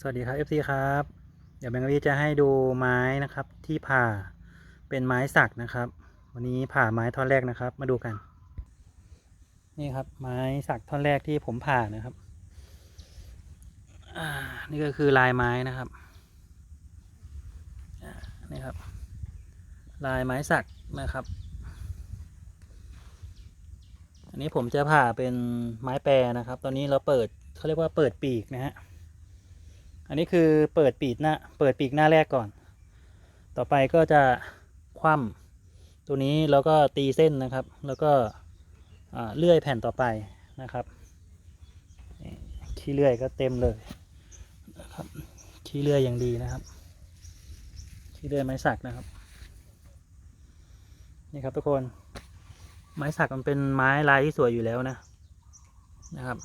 สวัสดีครับ FC ครับ เดี๋ยวแบงค์วีจะให้ดูไม้นะครับที่ผ่าเป็นไม้สักนะครับ วันนี้ผ่าไม้ท่อนแรกนะครับ มาดูกัน นี่ครับไม้สักท่อนแรกที่ผมผ่านะครับนี่ก็คือลายไม้นะครับนี่ครับ ลายไม้สักนะครับ อันนี้ผมจะผ่าเป็นไม้แปรนะครับ ตอนนี้เราเปิดเขาเรียกว่าเปิดปีกนะฮะ อันนี้คือเปิดปีกหน้าเปิดปีกหน้าแรกก่อน ต่อไปก็จะคว่ำตัวนี้แล้วก็ตีเส้นนะครับ แล้วก็เลื่อยแผ่นต่อไปนะครับขี้เลื่อยก็เต็มเลยนะครับขี้เลื่อยอย่างดีนะครับขี้เลื่อยไม้สักนะครับนี่ครับทุกคนไม้สักมันเป็นไม้ลายที่สวยอยู่แล้วนะนะครับ